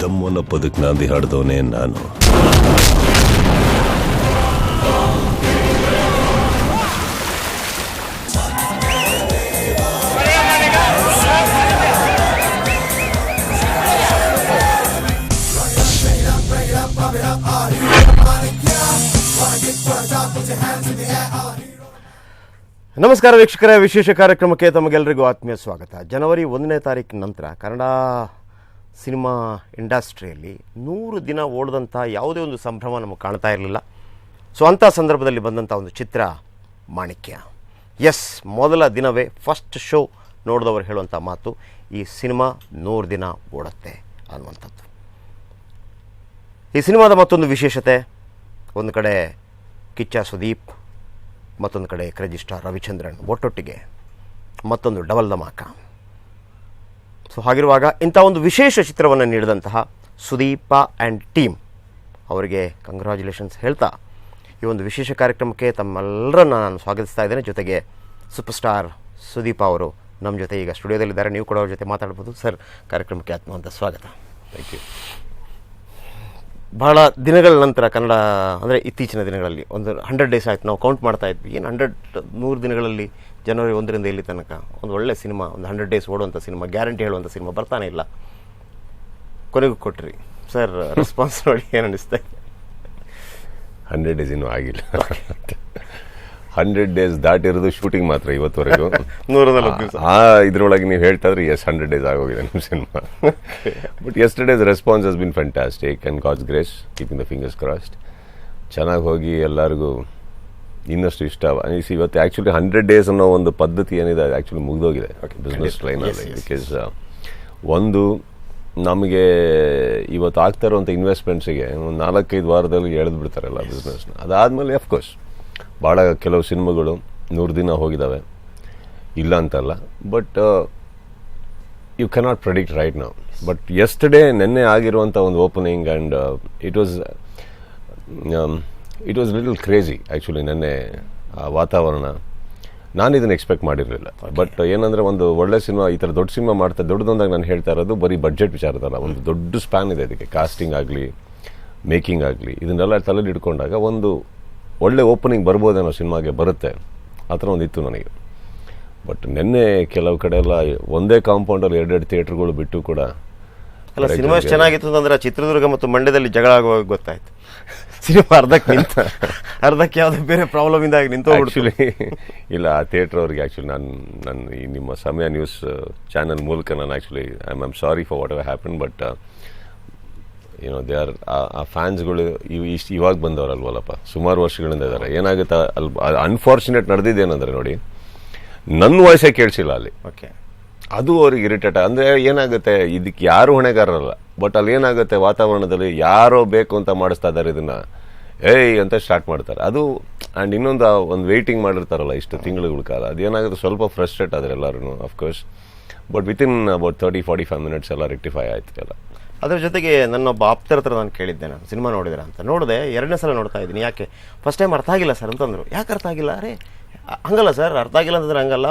ತಮ್ಮನ ಪದಕ್ ನಾಂದಿ ಹಾಡ್ದವನೇ ನಾನು. ನಮಸ್ಕಾರ ವೀಕ್ಷಕರ, ವಿಶೇಷ ಕಾರ್ಯಕ್ರಮಕ್ಕೆ ತಮಗೆಲ್ಲರಿಗೂ ಆತ್ಮೀಯ ಸ್ವಾಗತ. ಜನವರಿ ಒಂದನೇ ತಾರೀಕಿನ ನಂತರ ಕನ್ನಡ ಸಿನಿಮಾ ಇಂಡಸ್ಟ್ರಿಯಲ್ಲಿ ನೂರು ದಿನ ಓಡಿದಂಥ ಯಾವುದೇ ಒಂದು ಸಂಭ್ರಮ ನಮಗೆ ಕಾಣ್ತಾ ಇರಲಿಲ್ಲ. ಸೊ ಅಂಥ ಸಂದರ್ಭದಲ್ಲಿ ಬಂದಂಥ ಒಂದು ಚಿತ್ರ ಮಾಣಿಕ್ಯ. ಎಸ್ ಮೊದಲ ದಿನವೇ ಫಸ್ಟ್ ಶೋ ನೋಡಿದವರು ಹೇಳುವಂಥ ಮಾತು, ಈ ಸಿನಿಮಾ ನೂರು ದಿನ ಓಡುತ್ತೆ ಅನ್ನುವಂಥದ್ದು. ಈ ಸಿನಿಮಾದ ಮತ್ತೊಂದು ವಿಶೇಷತೆ, ಒಂದು ಕಡೆ ಕಿಚ್ಚ ಸುದೀಪ್, ಮತ್ತೊಂದು ಕಡೆ ಕ್ರೆಜಿಸ್ಟಾರ್ ರವಿಚಂದ್ರನ್ ಒಟ್ಟೊಟ್ಟಿಗೆ ಮತ್ತೊಂದು ಡಬಲ್ ಧಮಾಕ. ಸೊ ಹಾಗಿರುವಾಗ ಇಂಥ ಒಂದು ವಿಶೇಷ ಚಿತ್ರವನ್ನು ನೀಡಿದಂತಹ ಸುದೀಪ ಆ್ಯಂಡ್ ಟೀಮ್ ಅವರಿಗೆ ಕಂಗ್ರ್ಯಾಚುಲೇಷನ್ಸ್ ಹೇಳ್ತಾ ಈ ಒಂದು ವಿಶೇಷ ಕಾರ್ಯಕ್ರಮಕ್ಕೆ ತಮ್ಮೆಲ್ಲರನ್ನ ನಾನು ಸ್ವಾಗತಿಸ್ತಾ ಇದ್ದೇನೆ. ಜೊತೆಗೆ ಸೂಪರ್ ಸ್ಟಾರ್ ಸುದೀಪ ಅವರು ನಮ್ಮ ಜೊತೆ ಈಗ ಸ್ಟುಡಿಯೋದಲ್ಲಿದ್ದಾರೆ. ನೀವು ಕೂಡ ಅವ್ರ ಜೊತೆ ಮಾತಾಡ್ಬೋದು. ಸರ್ ಕಾರ್ಯಕ್ರಮಕ್ಕೆ ಆತ್ಮವಂತ ಸ್ವಾಗತ. ಥ್ಯಾಂಕ್ ಯು ಬಹಳ ದಿನಗಳ ನಂತರ ಕನ್ನಡ ಅಂದರೆ ಇತ್ತೀಚಿನ ದಿನಗಳಲ್ಲಿ ಒಂದು ಹಂಡ್ರೆಡ್ ಡೇಸ್ ಆಯಿತು ನಾವು ಕೌಂಟ್ ಮಾಡ್ತಾ ಇದ್ವಿ. ಏನು ಹಂಡ್ರೆಡ್ ನೂರು ದಿನಗಳಲ್ಲಿ ಜನವರಿ ಒಂದರಿಂದ ಇಲ್ಲಿ ತನಕ. ಒಂದು ಒಳ್ಳೆ ಸಿನಿಮಾ ಒಂದು ಹಂಡ್ರೆಡ್ ಡೇಸ್ ಓಡುವಂಥ ಸಿನಿಮಾ ಗ್ಯಾರಂಟಿ ಹೇಳುವಂಥ ಸಿನಿಮಾ ಬರ್ತಾನೆ ಇಲ್ಲ. ಕೊನೆಗೂ ಕೊಟ್ರಿ. ಸರ್ ರೆಸ್ಪಾನ್ಸ್ ನೋಡಿ ಏನು ಅನಿಸ್ತಾ ಇದೆ. ಹಂಡ್ರೆಡ್ ಡೇಸ್ ಇನ್ನೂ ಆಗಿಲ್ಲ. ಹಂಡ್ರೆಡ್ ಡೇಸ್ ದಾಟಿರೋದು ಶೂಟಿಂಗ್ ಮಾತ್ರ ಇವತ್ತುವರೆಗೂ. ಆ ಇದ್ರೊಳಗೆ ನೀವು ಹೇಳ್ತಾದ್ರೆ ಎಸ್ ಹಂಡ್ರೆಡ್ ಡೇಸ್ ಆಗೋಗಿದೆ ನಮ್ಮ cinema. But first days response has been fantastic and God's grace keeping the fingers crossed ಚೆನ್ನಾಗಿ ಹೋಗಿ ಎಲ್ಲರಿಗೂ ಇನ್ನಷ್ಟು ಇಷ್ಟ ಅನಿಸಿ ಇವತ್ತು ಆ್ಯಕ್ಚುಲಿ ಹಂಡ್ರೆಡ್ ಡೇಸ್ ಅನ್ನೋ ಒಂದು ಪದ್ಧತಿ ಏನಿದೆ ಅದು ಆ್ಯಕ್ಚುಲಿ ಮುಗಿದೋಗಿದೆ. ಬಿಸ್ನೆಸ್ ಲೈನಲ್ಲಿ ಬಿಕಾಸ್ ಒಂದು ನಮಗೆ ಇವತ್ತು ಆಗ್ತಾ ಇರುವಂಥ ಇನ್ವೆಸ್ಟ್ಮೆಂಟ್ಸಿಗೆ ಒಂದು ನಾಲ್ಕೈದು ವಾರದಲ್ಲಿ ಎಳೆದು ಬಿಡ್ತಾರಲ್ಲ ಬಿಸ್ನೆಸ್ನ ಅದಾದಮೇಲೆ ಅಫ್ಕೋರ್ಸ್ ಭಾಳ ಕೆಲವು ಸಿನಿಮಾಗಳು ನೂರು ದಿನ ಹೋಗಿದ್ದಾವೆ ಇಲ್ಲ ಅಂತಲ್ಲ. But you cannot predict right ನಾವು ಬಟ್ ಎಸ್ಟರ್ಡೇ ನಿನ್ನೆ ಆಗಿರುವಂಥ ಒಂದು opening and it was it was little crazy actually ನೆನ್ನೆ ಆ ವಾತಾವರಣ. ನಾನು ಇದನ್ನು ಎಕ್ಸ್ಪೆಕ್ಟ್ ಮಾಡಿರಲಿಲ್ಲ. ಬಟ್ ಏನಂದರೆ ಒಂದು ಒಳ್ಳೆ ಸಿನಿಮಾ ಈ ಥರ ದೊಡ್ಡ ಸಿನಿಮಾ ಮಾಡ್ತಾ ದೊಡ್ಡದೊಂದಾಗ ನಾನು ಹೇಳ್ತಾ ಇರೋದು ಬರೀ ಬಡ್ಜೆಟ್ ವಿಚಾರದಲ್ಲ ಒಂದು ದೊಡ್ಡ ಸ್ಪ್ಯಾನ್ ಇದೆ ಇದಕ್ಕೆ. ಕಾಸ್ಟಿಂಗ್ ಆಗಲಿ ಮೇಕಿಂಗ್ ಆಗಲಿ ಇದನ್ನೆಲ್ಲ ತಲೆಯಲ್ಲಿ ಇಟ್ಕೊಂಡಾಗ ಒಂದು ಒಳ್ಳೆ ಓಪನಿಂಗ್ ಬರ್ಬೋದೇನೋ ಸಿನಿಮಾಗೆ ಬರುತ್ತೆ. ಆ ಥರ ಒಂದು ಇತ್ತು ನನಗೆ. ಬಟ್ ನಿನ್ನೆ ಕೆಲವು ಕಡೆ ಎಲ್ಲ ಒಂದೇ ಕಾಂಪೌಂಡಲ್ಲಿ ಎರಡೆರಡು ಥಿಯೇಟ್ರ್ಗಳು ಬಿಟ್ಟು ಕೂಡ ಅಲ್ಲ ಸಿನಿಮಾ ಚೆನ್ನಾಗಿತ್ತು ಅಂದ್ರೆ ಚಿತ್ರದುರ್ಗ ಮತ್ತು ಮಂಡ್ಯದಲ್ಲಿ ಜಗಳ ಆಗುವಾಗ ಗೊತ್ತಾಯ್ತು. ಸಿನಿಮಾ ಅರ್ಧಕ್ಕೆ ನಿಂತ ಅರ್ಧಕ್ಕೆ ಯಾವುದೇ ಬೇರೆ ಪ್ರಾಬ್ಲಮ್ ಇಂದಾಗಿ ನಿಂತು ಆ್ಯಕ್ಚುಲಿ ಇಲ್ಲ ಆ ಥಿಯೇಟ್ರ್ ಅವ್ರಿಗೆ ಆ್ಯಕ್ಚುಲಿ ನಾನು ನನ್ನ ಈ ನಿಮ್ಮ ಸಮಯ ನ್ಯೂಸ್ ಚಾನಲ್ ಮೂಲಕ ನಾನು actually I am sorry for whatever happen but ಏನೋ ದೇ ಆರ್ ಆ ಫ್ಯಾನ್ಸ್ಗಳು ಇವು ಇಷ್ಟು ಇವಾಗ ಬಂದವರಲ್ವಲ್ಲಪ್ಪ. ಸುಮಾರು ವರ್ಷಗಳಿಂದ ಇದ್ದಾರೆ ಏನಾಗುತ್ತೆ ಅಲ್ಲಿ ಅನ್ಫಾರ್ಚುನೇಟ್ ನಡೆದಿದ್ದೇನೆಂದ್ರೆ ನೋಡಿ ನನ್ನ ವಾಯ್ಸೇ ಕೇಳಿಸಿಲ್ಲ ಅಲ್ಲಿ. ಓಕೆ ಅದು ಅವ್ರಿಗೆ ಇರಿಟೇಟ್ ಅಂದರೆ ಏನಾಗುತ್ತೆ ಇದಕ್ಕೆ ಯಾರು ಹೊಣೆಗಾರರಲ್ಲ. ಬಟ್ ಅಲ್ಲಿ ಏನಾಗುತ್ತೆ, ವಾತಾವರಣದಲ್ಲಿ ಯಾರೋ ಬೇಕು ಅಂತ ಮಾಡಿಸ್ತಾ ಇದ್ದಾರೆ ಇದನ್ನು. ಏಯ್ ಅಂತ ಸ್ಟಾರ್ಟ್ ಮಾಡ್ತಾರೆ. ಅದು ಆ್ಯಂಡ್ ಇನ್ನೊಂದು ಒಂದು ವೆಯ್ಟಿಂಗ್ ಮಾಡಿರ್ತಾರಲ್ಲ, ಇಷ್ಟು ತಿಂಗಳುಗಳ ಕಾಲ. ಅದೇನಾಗುತ್ತೆ ಸ್ವಲ್ಪ ಫ್ರಸ್ಟ್ರೇಟ್ ಆದರೆ ಎಲ್ಲರೂ of course but within about thirty forty five minutes ಎಲ್ಲ ರೆಕ್ಟಿಫೈ ಆಯ್ತು ಎಲ್ಲ. ಅದ್ರ ಜೊತೆಗೆ ನನ್ನೊಬ್ಬ ಆಪ್ತರ ಹತ್ರ ನಾನು ಕೇಳಿದ್ದೆ, ನಾನು ಸಿನಿಮಾ ನೋಡಿದ್ರೆ ಅಂತ. ನೋಡಿದೆ, ಎರಡನೇ ಸಲ ನೋಡ್ತಾ ಇದ್ದೀನಿ. ಯಾಕೆ? ಫಸ್ಟ್ ಟೈಮ್ ಅರ್ಥ ಆಗಿಲ್ಲ ಸರ್ ಅಂತಂದ್ರು. ಯಾಕೆ ಅರ್ಥ ಆಗಿಲ್ಲ? ಅರೆ ಹಂಗಲ್ಲ ಸರ್ ಅರ್ಥ ಆಗಿಲ್ಲ ಅಂತಂದ್ರೆ ಹಂಗಲ್ಲ.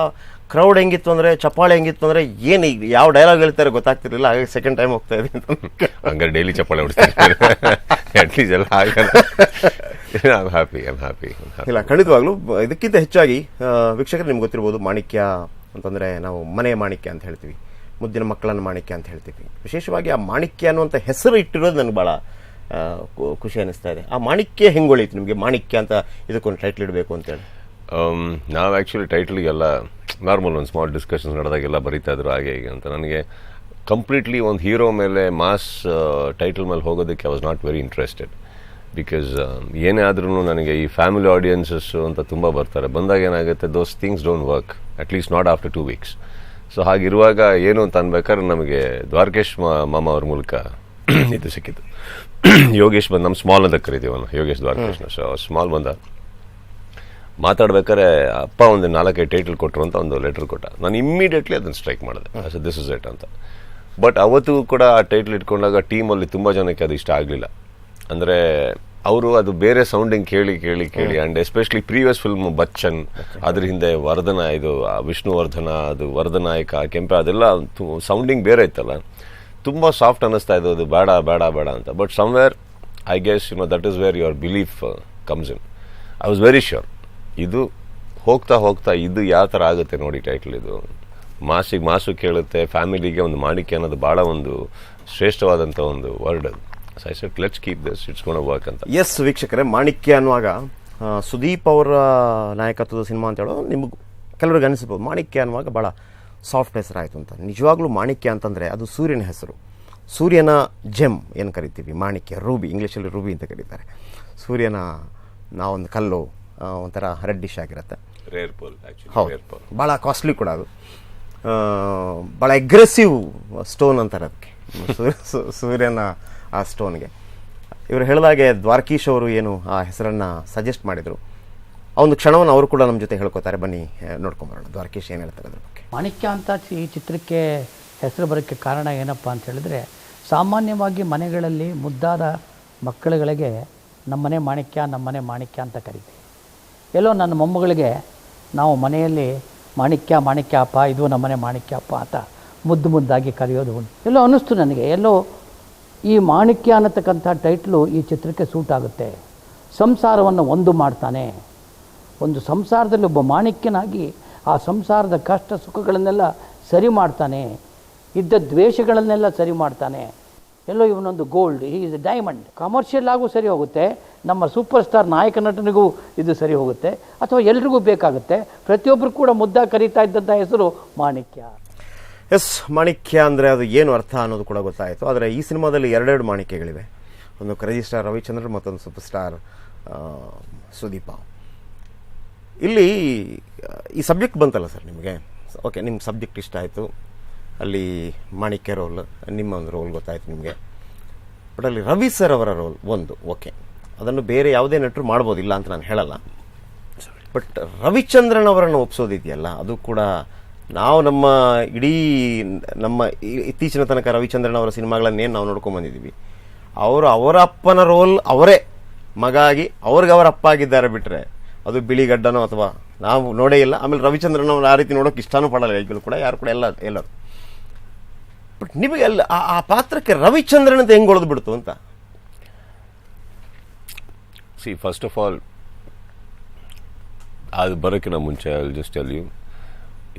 ಕ್ರೌಡ್ ಹೆಂಗಿತ್ತು ಅಂದರೆ ಚಪ್ಪಾಳೆ ಹೆಂಗಿತ್ತು ಅಂದರೆ ಏನು ಈಗ ಯಾವ ಡೈಲಾಗ್ ಹೇಳ್ತಾರೆ ಗೊತ್ತಾಗ್ತಿರಲಿಲ್ಲ ಹಾಗಾಗಿ ಸೆಕೆಂಡ್ ಟೈಮ್ ಹೋಗ್ತಾ ಇದ್ದೀನಿ ಅಂತ ಹಂಗಾರೆ ಡೈಲಿ ಚಪ್ಪಾಳೆ ಹೊಡಿಸ್ತಾರೆ ಅಟ್ಲೀಸ್ಟ್ ಎಲ್ಲ ಆಗಲ್ಲ ಹ್ಯಾಪಿ ಹ್ಯಾಪಿ ಇಲ್ಲ ಖಂಡಿತವಾಗ್ಲೂ ಇದಕ್ಕಿಂತ ಹೆಚ್ಚಾಗಿ ವೀಕ್ಷಕರು ನಿಮ್ಗೆ ಗೊತ್ತಿರ್ಬೋದು ಮಾಣಿಕ್ಯ ಅಂತಂದರೆ ನಾವು ಮನೆ ಮಾಣಿಕ್ಯ ಅಂತ ಹೇಳ್ತೀವಿ. ಮುದ್ದಿನ ಮಕ್ಕಳನ್ನು ಮಾಣಿಕ್ಯ ಅಂತ ಹೇಳ್ತೀವಿ. ವಿಶೇಷವಾಗಿ ಆ ಮಾಣಿಕ್ಯ ಅನ್ನುವಂಥ ಹೆಸರು ಇಟ್ಟಿರೋದು ನನಗೆ ಭಾಳ ಖುಷಿ ಅನ್ನಿಸ್ತಾ ಇದೆ. ಆ ಮಾಣಿಕ್ಯ ಹೆಂಗೊಳಿತು ನಿಮಗೆ? ಮಾಣಿಕ್ಯ ಅಂತ ಇದಕ್ಕೊಂದು ಟೈಟ್ಲ್ ಇಡಬೇಕು ಅಂತೇಳಿ ನಾವು ಆ್ಯಕ್ಚುಲಿ ಟೈಟ್ಲಿಗೆಲ್ಲ ನಾರ್ಮಲ್ ಒಂದು ಸ್ಮಾಲ್ ಡಿಸ್ಕಷನ್ಸ್ ನಡೆದಾಗೆಲ್ಲ ಬರೀತಾ ಇದ್ರು ಹಾಗೆ ಹೀಗೆ ಅಂತ. ನನಗೆ ಕಂಪ್ಲೀಟ್ಲಿ ಒಂದು ಹೀರೋ ಮೇಲೆ ಮಾಸ್ ಟೈಟಲ್ ಮೇಲೆ ಹೋಗೋದಕ್ಕೆ I was not very interested because ಏನೇ ಆದ್ರೂ ನನಗೆ ಈ ಫ್ಯಾಮಿಲಿ ಆಡಿಯನ್ಸಸ್ ಅಂತ ತುಂಬ ಬರ್ತಾರೆ. ಬಂದಾಗ ಏನಾಗುತ್ತೆ those things don't work at least not after two weeks so ಹಾಗಿರುವಾಗ ಏನು ಅಂತ ಅನ್ಬೇಕಾದ್ರೆ ನಮಗೆ ದ್ವಾರಕೇಶ್ ಮಾಮ ಅವ್ರ ಮೂಲಕ ಇದು ಸಿಕ್ಕಿತ್ತು ಯೋಗೇಶ್ ಬಂದು ನಮ್ಮ ಸ್ಮಾಲ್ ಅಂತ ಕರಿತೀವಲ್ಲ, ಯೋಗೇಶ್ ದ್ವಾರಕೇಶ್ನ ಸೊ ಸ್ಮಾಲ್ ಬಂದ. ಮಾತಾಡ್ಬೇಕಾದ್ರೆ ಅಪ್ಪ ಒಂದು ನಾಲ್ಕೈದು ಟೈಟಲ್ ಕೊಟ್ಟರು ಅಂತ ಒಂದು ಲೆಟರ್ ಕೊಟ್ಟ. ನಾನು ಇಮ್ಮಿಡಿಯೇಟ್ಲಿ ಅದನ್ನು ಸ್ಟ್ರೈಕ್ ಮಾಡಿದೆ. ದಿಸ್ ಇಸ್ ಇಟ್ ಅಂತ. ಬಟ್ ಅವತ್ತು ಕೂಡ ಆ ಟೈಟ್ಲ್ ಇಟ್ಕೊಂಡಾಗ ಟೀಮಲ್ಲಿ ತುಂಬ ಜನಕ್ಕೆ ಅದು ಇಷ್ಟ ಆಗಲಿಲ್ಲ. ಅಂದರೆ ಅವರು ಅದು ಬೇರೆ ಸೌಂಡಿಂಗ್ ಕೇಳಿ ಕೇಳಿ ಕೇಳಿ and especially previous film Bachchan ಅದ್ರ ಹಿಂದೆ ವರ್ಧನ ಇದು ವಿಷ್ಣುವರ್ಧನ ಅದು ವರ್ಧನಾಯಕ ಕೆಂಪೆ ಅದೆಲ್ಲ ಸೌಂಡಿಂಗ್ ಬೇರೆ ಇತ್ತಲ್ಲ. ತುಂಬ ಸಾಫ್ಟ್ ಅನ್ನಿಸ್ತಾ ಇದ್ದು ಅದು ಬೇಡ ಬೇಡ ಬೇಡ ಅಂತ. But somewhere I guess you know that is where your belief comes in I was very sure ಇದು ಹೋಗ್ತಾ ಹೋಗ್ತಾ ಇದು ಯಾವ ಥರ ಆಗುತ್ತೆ ನೋಡಿ ಟೈಟ್ಲ್ ಇದು. ಮಾಸಿಗೆ ಮಾಸು ಕೇಳುತ್ತೆ, ಫ್ಯಾಮಿಲಿಗೆ ಒಂದು ಮಾಣಿಕ್ಯ ಅನ್ನೋದು ಭಾಳ ಒಂದು ಶ್ರೇಷ್ಠವಾದಂಥ ಒಂದು word let's keep this it's work ಅಂತ. ಎಸ್ ವೀಕ್ಷಕರೇ, ಮಾಣಿಕ್ಯ ಅನ್ನುವಾಗ ಸುದೀಪ್ ಅವರ ನಾಯಕತ್ವದ ಸಿನಿಮಾ ಅಂತ ಹೇಳೋದು ನಿಮಗೆ ಕೆಲವ್ರಿಗೆ ಅನಿಸ್ಬೋದು. ಮಾಣಿಕ್ಯ ಅನ್ನುವಾಗ ಭಾಳ ಸಾಫ್ಟ್ ಹೆಸರಾಯಿತು ಅಂತ. ನಿಜವಾಗ್ಲೂ ಮಾಣಿಕ್ಯ ಅಂತಂದರೆ ಅದು ಸೂರ್ಯನ ಹೆಸರು. ಸೂರ್ಯನ ಜೆಮ್ ಏನು ಕರಿತೀವಿ? ಮಾಣಿಕ್ಯ, ರೂಬಿ ಇಂಗ್ಲೀಷಲ್ಲಿ ರೂಬಿ ಅಂತ ಕರೀತಾರೆ. ಸೂರ್ಯನ ನಾವೊಂದು ಕಲ್ಲು ಒಂಥರ ರೆಡ್ಡಿಶ್ ಆಗಿರುತ್ತೆ. ರೇರ್ ಪೋಲ್ ಆ್ಯಕ್ಚುಲಿ ಹೌದು. ರೇರ್ ಪೋಲ್ ಭಾಳ ಕಾಸ್ಟ್ಲಿ ಕೂಡ ಅದು. ಆ, ಭಾಳ ಅಗ್ರೆಸಿವ್ ಸ್ಟೋನ್ ಅಂತಾರೆ ಅದಕ್ಕೆ. ಸೂರ್ಯ- ಸೂ- ಸೂರ್ಯನ ಆ ಸ್ಟೋನ್ಗೆ ಇವರು ಹೇಳಿದಾಗೆ ದ್ವಾರಕೀಶ್ ಅವರು ಏನು ಆ ಹೆಸರನ್ನು ಸಜೆಸ್ಟ್ ಮಾಡಿದರು. ಆ ಒಂದು ಕ್ಷಣವನ್ನು ಅವರು ಕೂಡ ನಮ್ಮ ಜೊತೆ ಹೇಳ್ಕೊತಾರೆ. ಬನ್ನಿ ನೋಡ್ಕೊಂಬರೋಣ. ದ್ವಾರಕೀಶ್ ಏನು ಹೇಳ್ತಾರೆ ಅದ್ರ ಬಗ್ಗೆ. ಮಾಣಿಕ್ಯ ಅಂತ ಚಿ- ಈ ಚಿತ್ರಕ್ಕೆ ಹೆಸರು ಬರೋಕ್ಕೆ ಕಾರಣ ಏನಪ್ಪ ಅಂತ ಹೇಳಿದ್ರೆ ಸಾಮಾನ್ಯವಾಗಿ ಮನೆಗಳಲ್ಲಿ ಮುದ್ದಾದ ಮಕ್ಕಳುಗಳಿಗೆ ನಮ್ಮನೆ ಮಾಣಿಕ್ಯ ನಮ್ಮನೆ ಮಾಣಿಕ್ಯ ಅಂತ ಕರಿತೀವಿ ಎಲ್ಲೋ ನನ್ನ ಮೊಮ್ಮಗಳಿಗೆ, ನಾವು ಮನೆಯಲ್ಲಿ ಮಾಣಿಕ್ಯ, ಮಾಣಿಕ್ಯಪ್ಪ, ಇದು ನಮ್ಮನೆ ಮಾಣಿಕ್ಯ ಅಪ್ಪ ಅಂತ ಮುದ್ದು ಮುದ್ದಾಗಿ ಕರೆಯೋದು ಎಲ್ಲೋ ಅನ್ನಿಸ್ತು ನನಗೆ, ಎಲ್ಲೋ ಈ ಮಾಣಿಕ್ಯ ಅನ್ನತಕ್ಕಂಥ ಟೈಟ್ಲು ಈ ಚಿತ್ರಕ್ಕೆ ಸೂಟ್ ಆಗುತ್ತೆ. ಸಂಸಾರವನ್ನು ಒಂದು ಮಾಡ್ತಾನೆ. ಒಂದು ಸಂಸಾರದಲ್ಲಿ ಒಬ್ಬ ಮಾಣಿಕ್ಯನಾಗಿ ಆ ಸಂಸಾರದ ಕಷ್ಟ ಸುಖಗಳನ್ನೆಲ್ಲ ಸರಿ ಮಾಡ್ತಾನೆ, ಇದ್ದ ದ್ವೇಷಗಳನ್ನೆಲ್ಲ ಸರಿ ಮಾಡ್ತಾನೆ. ಎಲ್ಲೋ ಇವನೊಂದು ಗೋಲ್ಡ್ ಈ ಡೈಮಂಡ್ ಕಮರ್ಷಿಯಲ್ ಆಗೂ ಸರಿ ಹೋಗುತ್ತೆ ನಮ್ಮ ಸೂಪರ್ ಸ್ಟಾರ್ ನಾಯಕ ನಟನಿಗೂ ಇದು ಸರಿ ಹೋಗುತ್ತೆ, ಅಥವಾ ಎಲ್ರಿಗೂ ಬೇಕಾಗುತ್ತೆ. ಪ್ರತಿಯೊಬ್ಬರು ಕೂಡ ಮುದ್ದ ಕರೀತಾ ಇದ್ದಂಥ ಹೆಸರು ಮಾಣಿಕ್ಯ. ಎಸ್, ಮಾಣಿಕ್ಯ ಅಂದರೆ ಅದು ಏನು ಅರ್ಥ ಅನ್ನೋದು ಕೂಡ ಗೊತ್ತಾಯಿತು. ಆದರೆ ಈ ಸಿನಿಮಾದಲ್ಲಿ ಎರಡೆರಡು ಮಾಣಿಕ್ಯಗಳಿವೆ. ಒಂದು ಕ್ರೇಜಿ ಸ್ಟಾರ್ ರವಿಚಂದ್ರ, ಮತ್ತೊಂದು ಸೂಪರ್ ಸ್ಟಾರ್ ಸುದೀಪ. ಇಲ್ಲಿ, ಈ ಸಬ್ಜೆಕ್ಟ್ ಬಂತಲ್ಲ ಸರ್ ನಿಮಗೆ? ಓಕೆ ನಿಮ್ಮ ಸಬ್ಜೆಕ್ಟ್ ಇಷ್ಟ ಆಯಿತು. ಅಲ್ಲಿ ಮಾಣಿಕ್ಯ ರೋಲ್, ನಿಮ್ಮ ಒಂದು ರೋಲ್ ಗೊತ್ತಾಯಿತು ನಿಮಗೆ. ಬಟ್ ಅಲ್ಲಿ ರವಿ ಸರ್ ಅವರ ರೋಲ್ ಒಂದು, ಓಕೆ. ಅದನ್ನು ಬೇರೆ ಯಾವುದೇ ನಟರು ಮಾಡ್ಬೋದಿಲ್ಲ ಅಂತ ನಾನು ಹೇಳಲ್ಲ. ಬಟ್ ರವಿಚಂದ್ರನ್ ಅವರನ್ನು ಒಪ್ಸೋದಿದೆಯಲ್ಲ, ಅದು ಕೂಡ ನಾವು ನಮ್ಮ ಇಡೀ ನಮ್ಮ ಇತ್ತೀಚಿನ ತನಕ ರವಿಚಂದ್ರನ್ ಅವರ ಸಿನಿಮಾಗಳನ್ನೇನು ನಾವು ನೋಡ್ಕೊಂಬಂದಿದ್ದೀವಿ ಅವರು ಅವರ ಅಪ್ಪನ ರೋಲ್ ಅವರೇ. ಮಗ ಆಗಿ ಅವ್ರಿಗೆ ಅವರ ಅಪ್ಪ ಆಗಿದ್ದಾರೆ ಬಿಟ್ಟರೆ ಅದು ಬಿಳಿಗಡ್ಡನೋ ಅಥವಾ ನಾವು ನೋಡೇ ಇಲ್ಲ. ಆಮೇಲೆ ರವಿಚಂದ್ರನ್ ಅವ್ರು ಆ ರೀತಿ ನೋಡೋಕೆ ಇಷ್ಟನೂ ಪಡಲ್ಲ. ಈಗಲೂ ಕೂಡ ಯಾರು ಕೂಡ ಎಲ್ಲ, ಎಲ್ಲರು. ಬಟ್ ನಿಮಗೆ ಅಲ್ಲಿ ಆ- ಪಾತ್ರಕ್ಕೆ ರವಿಚಂದ್ರನ್ ಅಂತ ಹೆಂಗೆ ಬಿಡ್ತು ಅಂತ? ಸಿ ಫಸ್ಟ್ ಆಫ್ ಆಲ್ ಅದು ಬರೋಕ್ಕಿಂತ ಮುಂಚೆ ಐ ಜಸ್ಟ್ ಟೆಲ್ ಯು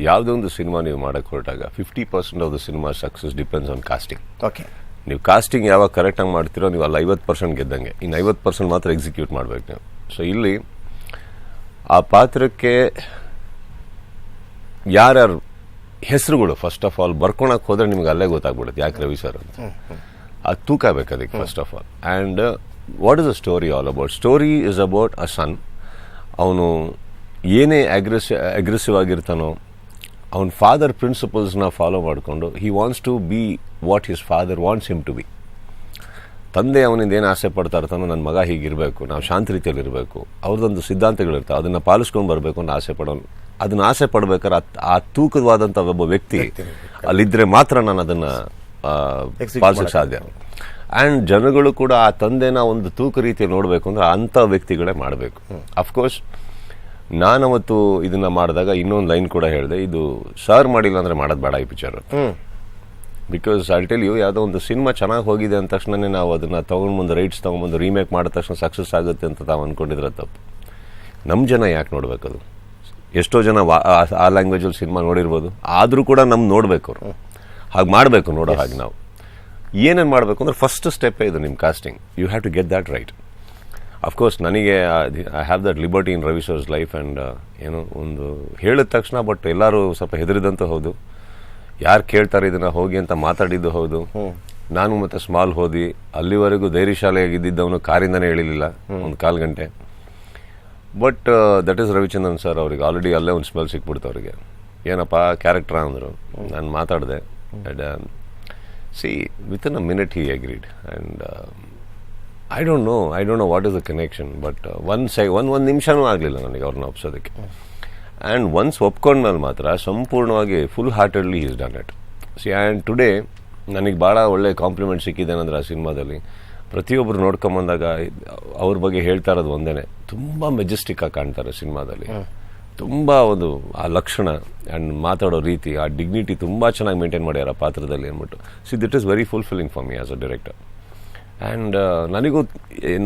ಯಾವುದೇ ಒಂದು ಸಿನಿಮಾ ನೀವು ಮಾಡಕ್ಕೆ ಹೊರಟಾಗ fifty percent of the cinema success depends on casting okay ನೀವು ಕಾಸ್ಟಿಂಗ್ ಯಾವಾಗ ಕರೆಕ್ಟಾಗಿ ಮಾಡ್ತೀರೋ ನೀವು ಅಲ್ಲಿ ಐವತ್ತು ಪರ್ಸೆಂಟ್ ಗೆದ್ದಂಗೆ. ಇನ್ನು ಐವತ್ತು ಪರ್ಸೆಂಟ್ ಮಾತ್ರ ಎಕ್ಸಿಕ್ಯೂಟ್ ಮಾಡ್ಬೇಕು ನೀವು. ಸೊ ಇಲ್ಲಿ ಆ ಪಾತ್ರಕ್ಕೆ ಯಾರ್ಯಾರು ಹೆಸರುಗಳು ಫಸ್ಟ್ ಆಫ್ ಆಲ್ ಬರ್ಕೊಳಕ್ಕೆ ಹೋದ್ರೆ ನಿಮ್ಗೆ ಅಲ್ಲೇ ಗೊತ್ತಾಗ್ಬಿಡುತ್ತೆ ಯಾಕೆ ರವಿ ಸರ್ ಅಂತ. ಅದು ತೂಕ ಬೇಕು ಅದಕ್ಕೆ first of all and what is a story all about story is about a son ಅವನು ಏನೇ ಅಗ್ರೆಸಿವ್ ಅಗ್ರೆಸಿವ್ ಆಗಿರ್ತಾನೋ ಅವನ ಫಾದರ್ ಪ್ರಿನ್ಸಿಪಲ್ಸ್ನ ಫಾಲೋ ಮಾಡಿಕೊಂಡು he wants to be what his father wants him to be ತಂದೆ ಅವನಿಂದ ಏನು ಆಸೆ ಪಡ್ತಾ ಇರ್ತಾನೋ ನನ್ನ ಮಗ ಹೀಗಿರಬೇಕು ನಾವು ಶಾಂತ ರೀತಿಯಲ್ಲಿ ಇರಬೇಕು ಅವ್ರದ್ದೊಂದು ಸಿದ್ಧಾಂತಗಳಿರ್ತಾವೆ ಅದನ್ನು ಪಾಲಿಸ್ಕೊಂಡು ಬರಬೇಕು ಅಂತ ಆಸೆ ಪಡೋನು. ಅದನ್ನು ಆಸೆ ಪಡ್ಬೇಕಾದ್ರೆ ಆ- ತೂಕವಾದಂಥ ಒಬ್ಬ ವ್ಯಕ್ತಿ ಅಲ್ಲಿದ್ದರೆ ಮಾತ್ರ ನಾನು ಅದನ್ನು ಪಾಲಿಸಕ್ಕೆ ಸಾಧ್ಯ. ಆ್ಯಂಡ್ ಜನಗಳು ಕೂಡ ಆ ತಂದೆನ ಒಂದು ತೂಕ ರೀತಿ ನೋಡಬೇಕು ಅಂದರೆ ಅಂಥ ವ್ಯಕ್ತಿಗಳೇ ಮಾಡಬೇಕು. ಅಫ್ಕೋರ್ಸ್ ನಾನವತ್ತು ಇದನ್ನ ಮಾಡಿದಾಗ ಇನ್ನೊಂದು ಲೈನ್ ಕೂಡ ಹೇಳಿದೆ ಇದು ಸರ್ ಮಾಡಿಲ್ಲ ಅಂದರೆ ಮಾಡೋದು ಬೇಡ ಈ picture because I tell you ಯಾವುದೋ ಒಂದು ಸಿನಿಮಾ ಚೆನ್ನಾಗಿ ಹೋಗಿದೆ ಅಂದ ತಕ್ಷಣನೇ ನಾವು ಅದನ್ನು ತೊಗೊಂಡ್ಬಂದು ರೈಟ್ಸ್ ತೊಗೊಂಡ್ಬಂದು ರೀಮೇಕ್ ಮಾಡಿದ ತಕ್ಷಣ ಸಕ್ಸಸ್ ಆಗುತ್ತೆ ಅಂತ ತಾವು ಅಂದ್ಕೊಂಡಿದ್ರೆ ತಪ್ಪು. ನಮ್ಮ ಜನ ಯಾಕೆ ನೋಡಬೇಕು ಅದು? ಎಷ್ಟೋ ಜನ ಆ ಲ್ಯಾಂಗ್ವೇಜಲ್ಲಿ ಸಿನಿಮಾ ನೋಡಿರ್ಬೋದು. ಆದರೂ ಕೂಡ ನಮ್ಮ ನೋಡಬೇಕು ಅವರು. ಹಾಗೆ ಮಾಡಬೇಕು ನೋಡೋ ಹಾಗೆ ನಾವು. ಏನೇನು ಮಾಡಬೇಕು ಅಂದ್ರೆ ಫಸ್ಟ್ ಸ್ಟೆಪ್ಪೇ ಇದು ನಿಮ್ಮ casting you have to get that right of course ನನಗೆ I have that liberty in Ravi sir's life and ಏನು ಒಂದು ಹೇಳಿದ ತಕ್ಷಣ ಬಟ್ ಎಲ್ಲರೂ ಸ್ವಲ್ಪ ಹೆದರಿದಂತೂ ಹೌದು. ಯಾರು ಕೇಳ್ತಾರೆ ಇದನ್ನು ಹೋಗಿ ಅಂತ ಮಾತಾಡಿದ್ದು ಹೌದು. ನಾನು ಮತ್ತೆ ಸ್ಮಾಲ್ ಹೋದಿ ಅಲ್ಲಿವರೆಗೂ ಧೈರ್ಯಶಾಲೆಯಾಗಿ ಇದ್ದಿದ್ದವನು ಕಾರಿಂದನೇ ಹೇಳಿಲಿಲ್ಲ ಒಂದು ಕಾಲು ಗಂಟೆ. But that is Ravichandran sir ಅವ್ರಿಗೆ ಆಲ್ರೆಡಿ ಅಲ್ಲೇ ಒಂದು ಸ್ಮೆಲ್ ಸಿಕ್ಬಿಡ್ತು ಅವ್ರಿಗೆ. ಏನಪ್ಪ ಕ್ಯಾರೆಕ್ಟರ್ ಅಂದರು. ನಾನು ಮಾತಾಡಿದೆ. And see within a minute he agreed and I don't know I don't know what is the connection but one say ಒಂದು ಒಂದು ನಿಮಿಷನೂ ಆಗಲಿಲ್ಲ ನನಗೆ ಅವ್ರನ್ನ ಒಪ್ಸೋದಕ್ಕೆ ಆ್ಯಂಡ್ ಒನ್ಸ್ ಒಪ್ಕೊಂಡ್ಮೇಲೆ ಮಾತ್ರ ಸಂಪೂರ್ಣವಾಗಿ full heartedly is done it see and today ನನಗೆ ಭಾಳ ಒಳ್ಳೆ ಕಾಂಪ್ಲಿಮೆಂಟ್ ಸಿಕ್ಕಿದೆ ಏನಂದ್ರೆ ಆ ಸಿನಿಮಾದಲ್ಲಿ ಪ್ರತಿಯೊಬ್ಬರು ನೋಡ್ಕೊಂಬಂದಾಗ, ಅವ್ರ ಬಗ್ಗೆ ಹೇಳ್ತಾ ಇರೋದು ಒಂದೇ ತುಂಬ ಮೆಜೆಸ್ಟಿಕ್ಕಾಗಿ ಕಾಣ್ತಾರೆ ಸಿನಿಮಾದಲ್ಲಿ ತುಂಬ ಒಂದು, ಆ ಲಕ್ಷಣ ಆ್ಯಂಡ್ ಮಾತಾಡೋ ರೀತಿ, ಆ ಡಿಗ್ನಿಟಿ ತುಂಬ ಚೆನ್ನಾಗಿ ಮೇಂಟೈನ್ ಮಾಡ್ಯಾರ ಪಾತ್ರದಲ್ಲಿ ಅಂದ್ಬಿಟ್ಟು. See that is very fulfilling for me as a director and ನನಗೂ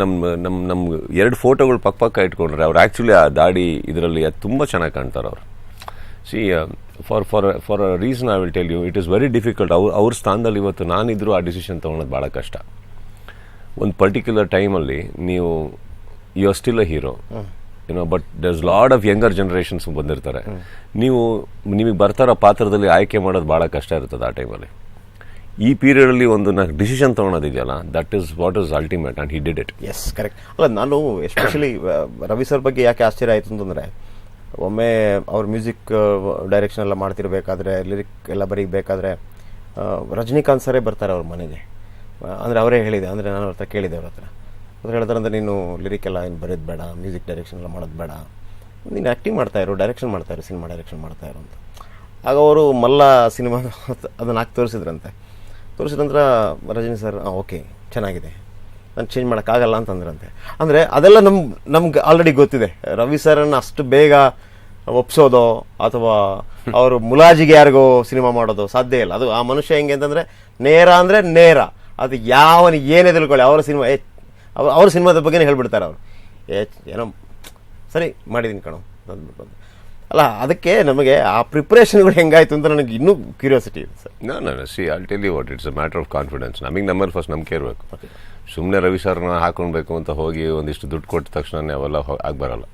ನಮ್ಮ ನಮ್ಮ ನಮ್ಮ ಎರಡು ಫೋಟೋಗಳು ಪಕ್ಕ ಪಕ್ಕ ಇಟ್ಕೊಂಡ್ರೆ ಅವ್ರು ಆ್ಯಕ್ಚುಲಿ ಆ ದಾಡಿ ಇದರಲ್ಲಿ ಅದು ತುಂಬ ಚೆನ್ನಾಗಿ ಕಾಣ್ತಾರೆ ಅವರು. See for for for a reason I will tell you it is very difficult ಅವ್ರ ಅವ್ರ ಸ್ಥಾನದಲ್ಲಿ ಇವತ್ತು ನಾನಿದ್ರು ಆ ಡಿಸಿಷನ್ ತೊಗೊಳೋದು ಭಾಳ ಕಷ್ಟ. ಒಂದು ಪರ್ಟಿಕ್ಯುಲರ್ ಟೈಮಲ್ಲಿ ನೀವು you are still a hero you know but there's lot of younger generations ಬಂದಿರ್ತಾರೆ. ನೀವು ನಿಮಗೆ ಬರ್ತಾರೋ ಪಾತ್ರದಲ್ಲಿ ಆಯ್ಕೆ ಮಾಡೋದು ಭಾಳ ಕಷ್ಟ ಇರ್ತದೆ ಆ ಟೈಮಲ್ಲಿ ಈ ಪೀರಿಯಡಲ್ಲಿ ಒಂದು ನಾನು decision ತೊಗೊಳೋದಿದೆಯಲ್ಲ that is what is ultimate and he did it as correct ಅಲ್ಲ ನಾನು ಎಸ್ಪೆಷಲಿ ರವಿ ಸರ್ ಬಗ್ಗೆ ಯಾಕೆ ಆಶ್ಚರ್ಯ ಆಯಿತು ಅಂತಂದರೆ ಒಮ್ಮೆ ಅವ್ರ ಮ್ಯೂಸಿಕ್ ಡೈರೆಕ್ಷನ್ ಎಲ್ಲ ಮಾಡ್ತಿರ್ಬೇಕಾದ್ರೆ ಲಿರಿಕ್ ಎಲ್ಲ ಬರೀಬೇಕಾದ್ರೆ ರಜನಿಕಾಂತ್ ಸರೇ ಬರ್ತಾರೆ ಅವ್ರ ಮನೆಗೆ. ಅಂದರೆ ಅವರೇ ಹೇಳಿದೆ ಅಂದರೆ ನಾನು ಅವ್ರ ಹತ್ರ ಕೇಳಿದೆ ಅವ್ರ ಹತ್ರ. ಹೇಳ್ತಾರೆ ಅಂದರೆ ನೀನು ಲಿರಿಕ್ ಎಲ್ಲ ಏನು ಬರೆಯೋದು ಬೇಡ ಮ್ಯೂಸಿಕ್ ಡೈರೆಕ್ಷನ್ ಎಲ್ಲ ಮಾಡೋದು ಬೇಡ. ನೀನು ಆ್ಯಕ್ಟಿಂಗ್ ಮಾಡ್ತಾ ಇರು ಡೈರೆಕ್ಷನ್ ಮಾಡ್ತಾ ಇರು ಸಿನಿಮಾ ಡೈರೆಕ್ಷನ್ ಮಾಡ್ತಾ ಇರು ಅಂತ. ಆಗ ಅವರು ಮಲ್ಲ ಸಿನಿಮಾ ಅದನ್ನು ಹಾಕಿ ತೋರಿಸಿದ್ರಂತೆ. ತೋರಿಸಿದ ನಂತರ ರಜನಿ ಸರ್ ಓಕೆ ಚೆನ್ನಾಗಿದೆ. ನಾನು ಚೇಂಜ್ ಮಾಡೋಕ್ಕಾಗಲ್ಲ ಅಂತಂದ್ರಂತೆ. ಅಂದರೆ ಅದೆಲ್ಲ ನಮ್ಮ ನಮ್ಗೆ ಆಲ್ರೆಡಿ ಗೊತ್ತಿದೆ. ರವಿ ಸರನ್ನು ಅಷ್ಟು ಬೇಗ ಒಪ್ಸೋದು ಅಥವಾ ಅವರು ಮುಲಾಜಿಗೆ ಯಾರಿಗೋ ಸಿನಿಮಾ ಮಾಡೋದು ಸಾಧ್ಯ ಇಲ್ಲ. ಅದು ಆ ಮನುಷ್ಯ ಹೆಂಗೆ ಅಂತಂದರೆ, ನೇರ ಅಂದರೆ ನೇರ. ಅದು ಯಾವನಿಗೆ ಏನೇ ತಿಳ್ಕೊಳ್ಳಿ, ಅವರ ಸಿನಿಮಾ ಅವ್ರ ಅವ್ರ ಸಿನಿಮಾದ ಬಗ್ಗೆನೇ ಹೇಳ್ಬಿಡ್ತಾರೆ ಅವರು. ಏ ಏನೋ ಸರಿ ಮಾಡಿದ್ದೀನಿ ಕಣೋ. ಅಂದ್ಬಿಟ್ಟು ಅಲ್ಲ ಅದಕ್ಕೆ ನಮಗೆ ಆ ಪ್ರಿಪ್ರೇಷನ್ಗಳು ಹೆಂಗಾಯ್ತು ಅಂತ ನನಗೆ ಇನ್ನೂ ಕ್ಯೂರಿಯಾಸಿಟಿ ಇದೆ ಸರ್. ನೋ ನಾನು see I'll tell you what it's a matter of confidence ನಮಗೆ ನಮ್ಮಲ್ಲಿ ಫಸ್ಟ್ ನಂಬಿಕೆ ಇರಬೇಕು ಸುಮ್ಮನೆ ರವಿ ಸರ್ನ ಹಾಕೊಳ್ಬೇಕು ಅಂತ ಹೋಗಿ ಒಂದಿಷ್ಟು ದುಡ್ಡು ಕೊಟ್ಟ ತಕ್ಷಣ ಅವೆಲ್ಲ ಆಗಿ ಬರಲ್ಲ.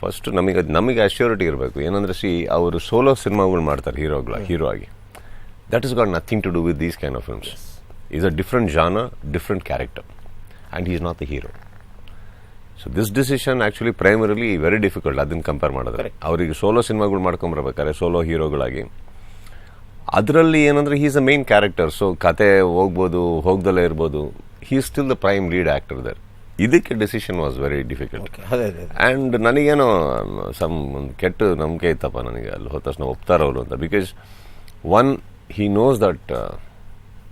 ಫಸ್ಟ್ ನಮಗೆ ಅದು ನಮಗೆ ಅಶ್ಯೂರಿಟಿ ಇರಬೇಕು. ಏನಂದ್ರೆ ಸಿ ಅವರು ಸೋಲೋ ಸಿನಿಮಾಗಳು ಮಾಡ್ತಾರೆ ಹೀರೋಗಳ ಹೀರೋ ಆಗಿ. That is got nothing to do with these kind of films is a different genre different character and is is not the hero so this decision actually primarily very difficult ಅದನ್ನು compare ಮಾಡಿದ್ರೆ. ಅವರಿಗೆ solo ಸಿನಿಮಾಗಳು ಮಾಡ್ಕೊಂಬರ್ಬೇಕಾದ್ರೆ solo ಹೀರೋಗಳಾಗಿ ಅದರಲ್ಲಿ ಏನಂದ್ರೆ is a main character so ಕತೆ ಹೋಗ್ಬೋದು ಹೋಗ್ದಲ್ಲೇ ಇರ್ಬೋದು. He still the prime lead actor there ಇದಕ್ಕೆ decision was very difficult and ನನಗೇನೋ ಸಮ್ ಒಂದು ಕೆಟ್ಟ ನಂಬಿಕೆ ಇತ್ತಪ್ಪ ನನಗೆ. ಅಲ್ಲಿ ಹೋದ ತಕ್ಷಣ ಒಪ್ತಾರವರು ಅಂತ. Because one he knows that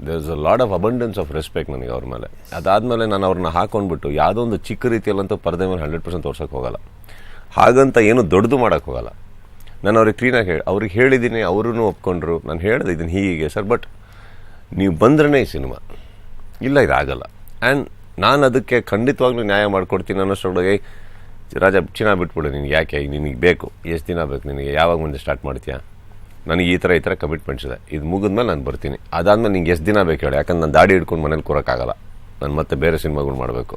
there is a lot of abundance of respect ನನಗೆ ಅವ್ರ ಮೇಲೆ. ಅದಾದಮೇಲೆ ನಾನು ಅವ್ರನ್ನ ಹಾಕೊಂಡ್ಬಿಟ್ಟು ಯಾವುದೋ ಒಂದು ಚಿಕ್ಕ ರೀತಿಯಲ್ಲಂತೂ ಪರದೆ ಮೇಲೆ ಹಂಡ್ರೆಡ್ ಪರ್ಸೆಂಟ್ ತೋರ್ಸೋಕೆ ಹೋಗಲ್ಲ. ಹಾಗಂತ ಏನು ದೊಡ್ಡದು ಮಾಡೋಕ್ಕೆ ಹೋಗಲ್ಲ. ನಾನು ಅವ್ರಿಗೆ ಕ್ಲೀನಾಗಿ ಹೇಳಿ ಅವ್ರಿಗೆ ಹೇಳಿದ್ದೀನಿ ಅವರೂ ಒಪ್ಕೊಂಡ್ರು. ನಾನು ಹೇಳಿದೆ ಇದನ್ನು ಹೀಗೆ ಸರ್ ಬಟ್ ನೀವು ಬಂದ್ರೇ ಈ ಸಿನಿಮಾ. ಇಲ್ಲ, ಇದಾಗಲ್ಲ. ಆ್ಯಂಡ್ ನಾನು ಅದಕ್ಕೆ ಖಂಡಿತವಾಗ್ಲೂ ನ್ಯಾಯ ಮಾಡಿಕೊಡ್ತೀನಿ ಅನ್ನೋಷ್ಟರೊಳಗೆ ರಾಜ, ಚಿನ್ನ ಬಿಟ್ಬಿಡು ನಿನಗೆ. ಯಾಕೆ? ನಿನಗೆ ಬೇಕು. ಎಷ್ಟು ದಿನ ಬೇಕು ನಿನಗೆ? ಯಾವಾಗ ಮುಂದೆ ಸ್ಟಾರ್ಟ್ ಮಾಡ್ತೀಯಾ? ನನಗೆ ಈ ಥರ ಈ ಥರ ಕಮಿಟ್ಮೆಂಟ್ಸ್ ಇದೆ. ಇದು ಮುಗಿದ್ಮೇಲೆ ನಾನು ಬರ್ತೀನಿ. ಅದಾದ್ಮೇಲೆ ನಿಂಗೆ ಎಷ್ಟು ದಿನ ಬೇಕು ಹೇಳಿ. ಯಾಕಂದ್ರೆ ನಾನು ದಾಡಿ ಹಿಡ್ಕೊಂಡು ಮನೇಲಿ ಕೂರೋಕ್ಕಾಗಲ್ಲ. ನಾನು ಮತ್ತೆ ಬೇರೆ ಸಿನಿಮಾಗಳು ಮಾಡಬೇಕು.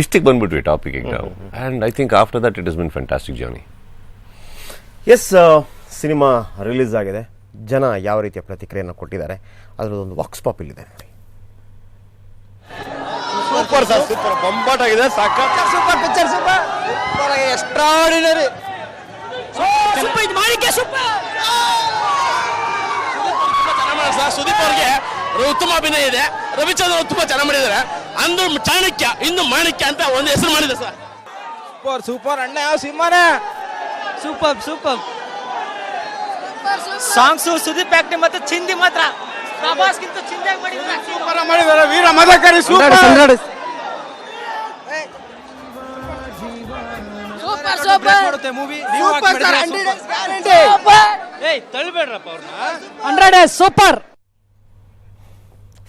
ಇಷ್ಟಕ್ಕೆ ಬಂದ್ಬಿಟ್ವಿ ಟಾಪಿಕಿಗೆ ನಾವು. And I think after that it is been fantastic journey as cinema release ಆಗಿದೆ. ಜನ ಯಾವ ರೀತಿಯ ಪ್ರತಿಕ್ರಿಯೆಯನ್ನು ಕೊಟ್ಟಿದ್ದಾರೆ? ಅದರದೊಂದು ವಾಕ್ಸ್ ಪಾಪ್ ಇಲ್ಲಿದೆ ನೋಡಿ. ಸೂಪರ್ ಸರ್ ಸೂಪರ್ ಬೊಂಬಾಟ್ ಆಗಿದೆ ಸಖತ್ super picture super super extraordinary super ಇದು ಮಾಡಿಕೆ ಸೂಪರ್ ಸರ್ ಸುದೀಪ್ ಅವರಿಗೆ ಉತ್ತಮ ಅಭಿನಯ ಇದೆ. ರವಿಚಂದ್ರ ತುಂಬಾ ಚೆನ್ನಾಗಿ ಮಾಡಿದ್ದಾರೆ. ಅಂದು ಚಾಣಕ್ಯ ಇಂದು ಮಾಣಿಕ್ಯ ಅಂತ ಒಂದು ಹೆಸರು ಮಾಡಿದೆ ಸರ್. Super super. ಅಣ್ಣ ಯಾವ ಸಿಂಹನೇ super super. Songs Sudeep acting ಮತ್ತೆ ಚಿಂದಿ ಮಾತ್ರ. ಪ್ರಭಾಸ್ಗಿಂತ ಚಿಂದಿಯಾಗಿ ಮಾಡಿದ್ರೆ ಸೂಪರ್ ಮಾಡಿದ್ದಾರೆ. Veera Madakari super. Super super. Movie super sir. ಏಯ್. ತಳ್ಬೇಡ್ರಪ್ಪ ಅವ್ರನ್ನ. ಸೂಪರ್.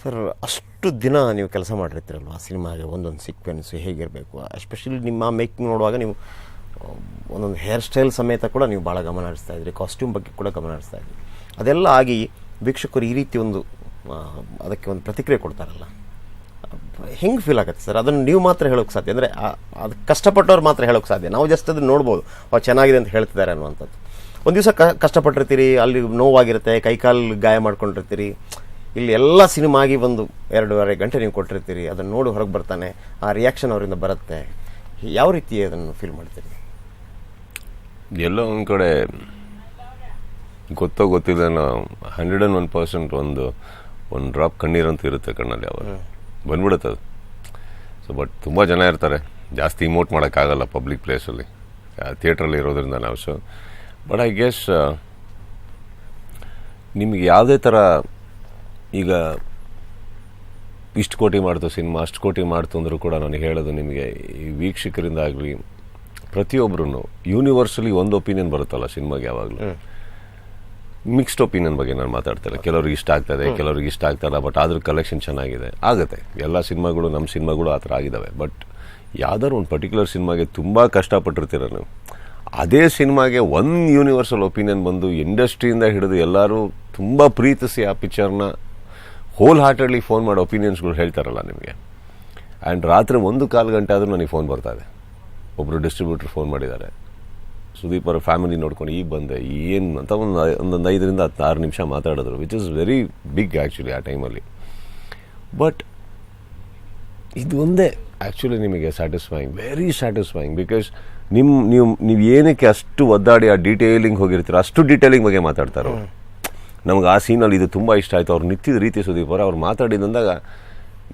ಸರ್, ಅಷ್ಟು ದಿನ ನೀವು ಕೆಲಸ ಮಾಡಿರ್ತೀರಲ್ವ? ಸಿನಿಮಾಗೆ ಒಂದೊಂದು ಸೀಕ್ವೆನ್ಸ್ ಹೇಗಿರಬೇಕು? ಎಸ್ಪೆಷಲಿ ನಿಮ್ಮ ಮೇಕಿಂಗ್ ನೋಡುವಾಗ ನೀವು ಒಂದೊಂದು ಹೇರ್ ಸ್ಟೈಲ್ ಸಮೇತ ಕೂಡ ನೀವು ಭಾಳ ಗಮನ ಹರಿಸ್ತಾ ಇದ್ರಿ. ಕಾಸ್ಟ್ಯೂಮ್ ಬಗ್ಗೆ ಕೂಡ ಗಮನ ಹರಿಸ್ತಾ ಇದ್ರಿ. ಅದೆಲ್ಲ ಆಗಿ ವೀಕ್ಷಕರು ಈ ರೀತಿ ಒಂದು ಅದಕ್ಕೆ ಒಂದು ಪ್ರತಿಕ್ರಿಯೆ ಕೊಡ್ತಾರಲ್ಲ. ಹೆಂಗೆ ಫೀಲ್ ಆಗುತ್ತೆ ಸರ್? ಅದನ್ನು ನೀವು ಮಾತ್ರ ಹೇಳೋಕ್ಕೆ ಸಾಧ್ಯ? ಅಂದರೆ ಅದು ಕಷ್ಟಪಟ್ಟವ್ರು ಮಾತ್ರ ಹೇಳೋಕ್ಕೆ ಸಾಧ್ಯ? ನಾವು ಜಸ್ಟ್ ಅದನ್ನು ನೋಡ್ಬೋದು. ಅವ್ರು ಚೆನ್ನಾಗಿದೆ ಅಂತ ಹೇಳ್ತಿದ್ದಾರೆ ಅನ್ನುವಂಥದ್ದು. ಒಂದು ದಿವಸ ಕಷ್ಟಪಟ್ಟಿರ್ತೀರಿ, ಅಲ್ಲಿ ನೋವಾಗಿರುತ್ತೆ, ಕೈಕಾಲು ಗಾಯ ಮಾಡ್ಕೊಂಡಿರ್ತೀರಿ. ಇಲ್ಲಿ ಎಲ್ಲ ಸಿನಿಮಾ ಆಗಿ ಒಂದು ಎರಡೂವರೆ ಗಂಟೆ ನೀವು ಕೊಟ್ಟಿರ್ತೀರಿ ಅದನ್ನು ನೋಡಿ ಹೊರಗೆ ಬರ್ತಾನೆ ಆ ರಿಯಾಕ್ಷನ್ ಅವರಿಂದ ಬರುತ್ತೆ. ಯಾವ ರೀತಿ ಅದನ್ನು ಫೀಲ್ ಮಾಡ್ತೀರಿ? ಎಲ್ಲೋ ಒಂದು ಕಡೆ ಗೊತ್ತೋ ಗೊತ್ತಿಲ್ಲ ಹಂಡ್ರೆಡ್ ಆ್ಯಂಡ್ ಒನ್ ಪರ್ಸೆಂಟ್ ಒಂದು ಒಂದು ಡ್ರಾಪ್ ಕಣ್ಣೀರು ಅಂತ ಇರುತ್ತೆ ಕಣ್ಣಲ್ಲಿ ಅವರು ಬಂದ್ಬಿಡುತ್ತೆ ಅದು. ಸೊ ಬಟ್ ತುಂಬ ಜನ ಇರ್ತಾರೆ ಜಾಸ್ತಿ ಇಮೋಟ್ ಮಾಡೋಕ್ಕಾಗಲ್ಲ ಪಬ್ಲಿಕ್ ಪ್ಲೇಸಲ್ಲಿ ಥಿಯೇಟ್ರಲ್ಲಿ ಇರೋದ್ರಿಂದ ನಾವು ಸೊ ಬಟ್ ಐ ಗೆಸ್ ನಿಮಗೆ ಯಾವುದೇ ಥರ ಈಗ ಇಷ್ಟು ಕೋಟಿ ಮಾಡ್ತು ಸಿನಿಮಾ ಅಷ್ಟು ಕೋಟಿ ಮಾಡ್ತು ಅಂದರೂ ಕೂಡ ನಾನು ಹೇಳೋದು ನಿಮಗೆ ಈ ವೀಕ್ಷಕರಿಂದ ಆಗಲಿ ಪ್ರತಿಯೊಬ್ಬರು ಯೂನಿವರ್ಸಲಿ ಒಂದು ಒಪಿನಿಯನ್ ಬರುತ್ತಲ್ಲ ಸಿನಿಮಾಗೆ ಯಾವಾಗಲೂ. ಮಿಕ್ಸ್ಡ್ ಒಪಿನಿಯನ್ ಬಗ್ಗೆ ನಾನು ಮಾತಾಡ್ತಾರೆ ಕೆಲವ್ರಿಗೆ ಇಷ್ಟ ಆಗ್ತದೆ ಕೆಲವ್ರಿಗೆ ಇಷ್ಟ ಆಗ್ತಾಯಿಲ್ಲ ಬಟ್ ಆದರೂ ಕಲೆಕ್ಷನ್ ಚೆನ್ನಾಗಿದೆ. ಆಗುತ್ತೆ. ಎಲ್ಲ ಸಿನಿಮಾಗಳು ನಮ್ಮ ಸಿನಿಮಾಗಳು ಆ ಥರ ಆಗಿದ್ದಾವೆ ಬಟ್ ಯಾವ್ದಾದ್ರು ಒಂದು ಪರ್ಟಿಕ್ಯುಲರ್ ಸಿನಿಮಾಗೆ ತುಂಬ ಕಷ್ಟಪಟ್ಟಿರ್ತೀರ ನೀವು. ಅದೇ ಸಿನಿಮಾಗೆ ಒಂದು ಯೂನಿವರ್ಸಲ್ ಒಪಿನಿಯನ್ ಬಂದು ಇಂಡಸ್ಟ್ರಿಯಿಂದ ಹಿಡಿದು ಎಲ್ಲರೂ ತುಂಬ ಪ್ರೀತಿಸಿ ಆ ಪಿಕ್ಚರ್ನ ಹೋಲ್ ಹಾರ್ಟೆಡ್ಲಿ ಫೋನ್ ಮಾಡೋ ಒಪಿನಿಯನ್ಸ್ಗಳು ಹೇಳ್ತಾರಲ್ಲ ನಿಮಗೆ. ಆ್ಯಂಡ್ ರಾತ್ರಿ ಒಂದು ಕಾಲು ಗಂಟೆ ಆದರೂ ನನಗೆ ಫೋನ್ ಬರ್ತಾ ಇದೆ. ಒಬ್ಬರು ಡಿಸ್ಟ್ರಿಬ್ಯೂಟರ್ ಫೋನ್ ಮಾಡಿದ್ದಾರೆ. ಸುದೀಪ್ ಅವರ ಫ್ಯಾಮಿಲಿ ನೋಡ್ಕೊಂಡು, ಈಗ ಬಂದೆ, ಏನು ಅಂತ ಒಂದು ಒಂದೊಂದು ಐದರಿಂದ ಹತ್ತು ಆರು ನಿಮಿಷ ಮಾತಾಡಿದ್ರು which is very big actually ಆ ಟೈಮಲ್ಲಿ ಬಟ್ ಇದು ಒಂದೇ ಆ್ಯಕ್ಚುಲಿ ನಿಮಗೆ ಸ್ಯಾಟಿಸ್ಫೈಯಿಂಗ್ ವೆರಿ ಸ್ಯಾಟಿಸ್ಫೈಯಿಂಗ್ ಬಿಕಾಸ್ ನಿಮ್ಮ ನೀವು ನೀವು ಏನಕ್ಕೆ ಅಷ್ಟು ಒದ್ದಾಡಿ ಆ ಡೀಟೇಲಿಂಗ್ ಹೋಗಿರ್ತೀರ, ಅಷ್ಟು ಡೀಟೇಲಿಂಗ್ ಬಗ್ಗೆ ಮಾತಾಡ್ತಾರೋ ನಮ್ಗೆ ಆ ಸೀನಲ್ಲಿ ಇದು ತುಂಬ ಇಷ್ಟ ಆಯಿತು. ಅವ್ರು ನಿತ್ಯದ ರೀತಿ ಸುದೀಪ್ ಅವರು ಅವ್ರು ಮಾತಾಡಿದಂದಾಗ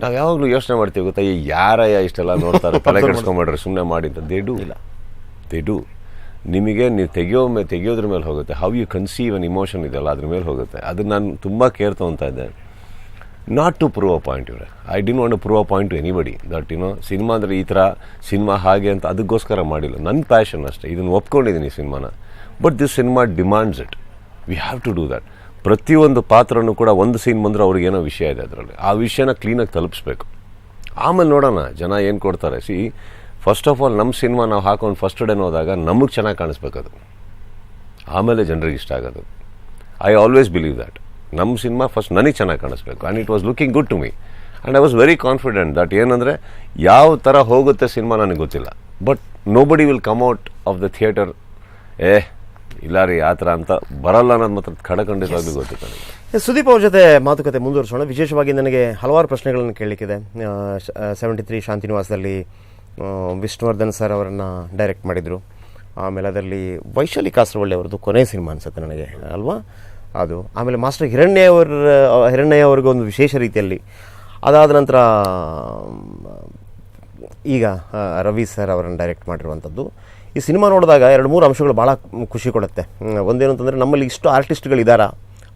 ನಾವು ಯಾವಾಗಲೂ ಯೋಚನೆ ಮಾಡ್ತೀವಿ ಗೊತ್ತಾ? ಯಾರಯ್ಯ ಇಷ್ಟೆಲ್ಲ ನೋಡ್ತಾರೆ ತಲೆ ಕೆಡಿಸ್ಕೊಂಬಿಡ್ರಿ ಸುಮ್ಮನೆ ಮಾಡಿ ಅಂತ. They do. ಇಲ್ಲ. They do. ನಿಮಗೆ ನೀವು ತೆಗೆಯೋ ಮೇ ತೆಗೆಯೋದ್ರ ಮೇಲೆ ಹೋಗುತ್ತೆ. How you conceive an emotion ಇದೆಯಲ್ಲ ಅದ್ರ ಮೇಲೆ ಹೋಗುತ್ತೆ. ಅದು ನಾನು ತುಂಬ ಕೇರ್ ತೊಗೊತಾ ಇದ್ದೆ. Not to prove a point ಇವ್ರೆ. I didn't want to prove a point to anybody that you know cinema ಅಂದರೆ ಈ ಥರ ಸಿನಿಮಾ ಹಾಗೆ ಅಂತ ಅದಕ್ಕೋಸ್ಕರ ಮಾಡಿಲ್ಲ. ನನ್ನ ಪ್ಯಾಷನ್ ಅಷ್ಟೇ. ಇದನ್ನು ಒಪ್ಕೊಂಡಿದ್ದೀನಿ ಈ ಸಿನಿಮಾನ but this cinema demands it we have to do that ಪ್ರತಿಯೊಂದು ಪಾತ್ರನೂ ಕೂಡ ಒಂದು ಸೀನ್ ಬಂದರೆ ಅವ್ರಿಗೇನೋ ವಿಷಯ ಇದೆ ಅದರಲ್ಲಿ. ಆ ವಿಷಯನ ಕ್ಲೀನಾಗಿ ತಲುಪಿಸ್ಬೇಕು. ಆಮೇಲೆ ನೋಡೋಣ, ಜನ ಏನು ಕೊಡ್ತಾರೆ. ಸಿ ಫಸ್ಟ್ ಆಫ್ ಆಲ್ ನಮ್ಮ ಸಿನಿಮಾ ನಾವು ಹಾಕೊಂಡು ಫಸ್ಟ್ ಡೇ ಹೋದಾಗ ನಮಗೆ ಚೆನ್ನಾಗಿ ಕಾಣಿಸ್ಬೇಕು ಅದು. ಆಮೇಲೆ ಜನರಿಗೆ ಇಷ್ಟ ಆಗೋದು. ಐ ಆಲ್ವೇಸ್ ಬಿಲೀವ್ ದ್ಯಾಟ್ ನಮ್ಮ ಸಿನಿಮಾ ಫಸ್ಟ್ ನನಗೆ ಚೆನ್ನಾಗಿ ಕಾಣಿಸ್ಬೇಕು. And it was looking good to me and I was very confident that ಏನಂದರೆ, ಯಾವ ಥರ ಹೋಗುತ್ತೆ ಸಿನಿಮಾ ನನಗೆ ಗೊತ್ತಿಲ್ಲ. But nobody will come out of the theatre ಏ ಇಲ್ಲ ರೀ ಆ ಥರ ಅಂತ ಬರಲ್ಲ ಅನ್ನೋದು ಮಾತ್ರ ಖಡಖಂಡಿತವಾಗ್ಲೂ ಗೊತ್ತಿತ್ತು ನನಗೆ. ಸುದೀಪ್ ಅವ್ರ ಜೊತೆ ಮಾತುಕತೆ ಮುಂದುವರಿಸೋಣ. ವಿಶೇಷವಾಗಿ ನನಗೆ ಹಲವಾರು ಪ್ರಶ್ನೆಗಳನ್ನು ಕೇಳಲಿಕ್ಕಿದೆ ಸೆವೆಂಟಿ ತ್ರೀ ಶಾಂತಿನಿವಾಸದಲ್ಲಿ ವಿಷ್ಣುವರ್ಧನ್ ಸರ್ ಅವರನ್ನು ಡೈರೆಕ್ಟ್ ಮಾಡಿದರು. ಆಮೇಲೆ ಅದರಲ್ಲಿ ವೈಶಾಲಿ ಕಾಸರವಳ್ಳಿ ಅವರದ್ದು ಕೊನೆ ಸಿನಿಮಾ ಅನಿಸುತ್ತೆ ನನಗೆ ಅಲ್ವಾ? ಅದು. ಆಮೇಲೆ ಮಾಸ್ಟರ್ ಹಿರಣ್ಯ ಅವರ ಹಿರಣ್ಯ ಅವ್ರಿಗೆ ಒಂದು ವಿಶೇಷ ರೀತಿಯಲ್ಲಿ. ಅದಾದ ನಂತರ ಈಗ ರವಿ ಸರ್ ಅವರನ್ನು ಡೈರೆಕ್ಟ್ ಮಾಡಿರುವಂಥದ್ದು ಈ ಸಿನಿಮಾ ನೋಡಿದಾಗ ಎರಡು ಮೂರು ಅಂಶಗಳು ಭಾಳ ಖುಷಿ ಕೊಡುತ್ತೆ. ಒಂದೇನು ಅಂತಂದರೆ ನಮ್ಮಲ್ಲಿ ಇಷ್ಟು ಆರ್ಟಿಸ್ಟ್ಗಳಿದ್ದಾರಾ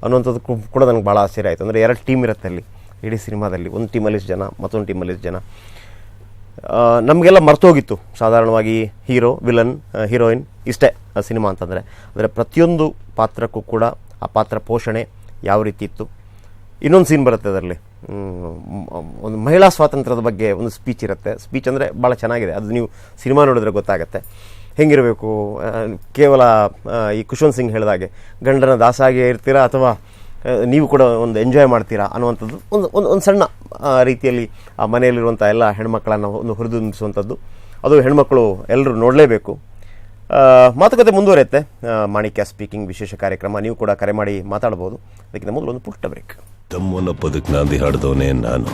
ಅನ್ನುವಂಥದ್ದು ಕೂಡ ನನಗೆ ಭಾಳ ಆಶ್ಚರ್ಯ ಆಯಿತು. ಅಂದರೆ ಎರಡು ಟೀಮ್ ಇರುತ್ತೆ ಅಲ್ಲಿ, ಇಡೀ ಸಿನಿಮಾದಲ್ಲಿ. ಒಂದು ಟೀಮಲ್ಲಿ ಇಷ್ಟು ಜನ, ಮತ್ತೊಂದು ಟೀಮಲ್ಲಿ ಇಷ್ಟು ಜನ. ನಮಗೆಲ್ಲ ಮರ್ತೋಗಿತ್ತು. ಸಾಧಾರಣವಾಗಿ ಹೀರೋ, ವಿಲನ್ ಹೀರೋಯಿನ್ ಇಷ್ಟೇ ಸಿನಿಮಾ ಅಂತಂದರೆ. ಅಂದರೆ ಪ್ರತಿಯೊಂದು ಪಾತ್ರಕ್ಕೂ ಕೂಡ ಆ ಪಾತ್ರ ಪೋಷಣೆ ಯಾವ ರೀತಿ ಇತ್ತು. ಇನ್ನೊಂದು ಸೀನ್ ಬರುತ್ತೆ ಅದರಲ್ಲಿ. ಒಂದು ಮಹಿಳಾ ಸ್ವಾತಂತ್ರ್ಯದ ಬಗ್ಗೆ ಒಂದು ಸ್ಪೀಚ್ ಇರುತ್ತೆ. ಸ್ಪೀಚ್ ಅಂದರೆ ಭಾಳ ಚೆನ್ನಾಗಿದೆ. ಅದು ನೀವು ಸಿನಿಮಾ ನೋಡಿದ್ರೆ ಗೊತ್ತಾಗುತ್ತೆ. ಹೆಂಗಿರಬೇಕು? ಕೇವಲ ಈ ಕುಶವಂತ್ ಸಿಂಗ್ ಹೇಳಿದಾಗೆ ಗಂಡನ ದಾಸಾಗಿಯೇ ಇರ್ತೀರಾ ಅಥವಾ ನೀವು ಕೂಡ ಒಂದು ಎಂಜಾಯ್ ಮಾಡ್ತೀರಾ ಅನ್ನುವಂಥದ್ದು ಒಂದು ಒಂದು ಒಂದು ಸಣ್ಣ ರೀತಿಯಲ್ಲಿ ಆ ಮನೆಯಲ್ಲಿರುವಂಥ ಎಲ್ಲ ಹೆಣ್ಮಕ್ಳನ್ನು ಒಂದು ಹುರಿದುಂಬಿಸುವಂಥದ್ದು. ಅದು ಹೆಣ್ಮಕ್ಕಳು ಎಲ್ಲರೂ ನೋಡಲೇಬೇಕು. ಮಾತುಕತೆ ಮುಂದುವರಿಯುತ್ತೆ. ಮಾಣಿಕ್ಯ ಸ್ಪೀಕಿಂಗ್ ವಿಶೇಷ ಕಾರ್ಯಕ್ರಮ. ನೀವು ಕೂಡ ಕರೆ ಮಾಡಿ ಮಾತಾಡ್ಬೋದು ಅದಕ್ಕಿಂತ ಮೊದಲು ಒಂದು ಪುಟ್ಟ ಬ್ರೇಕ್ ತಮ್ಮನ ಪದಕ್ಕೆ ನಾಂದಿ ಹಾಡ್ದವನೇ ನಾನು.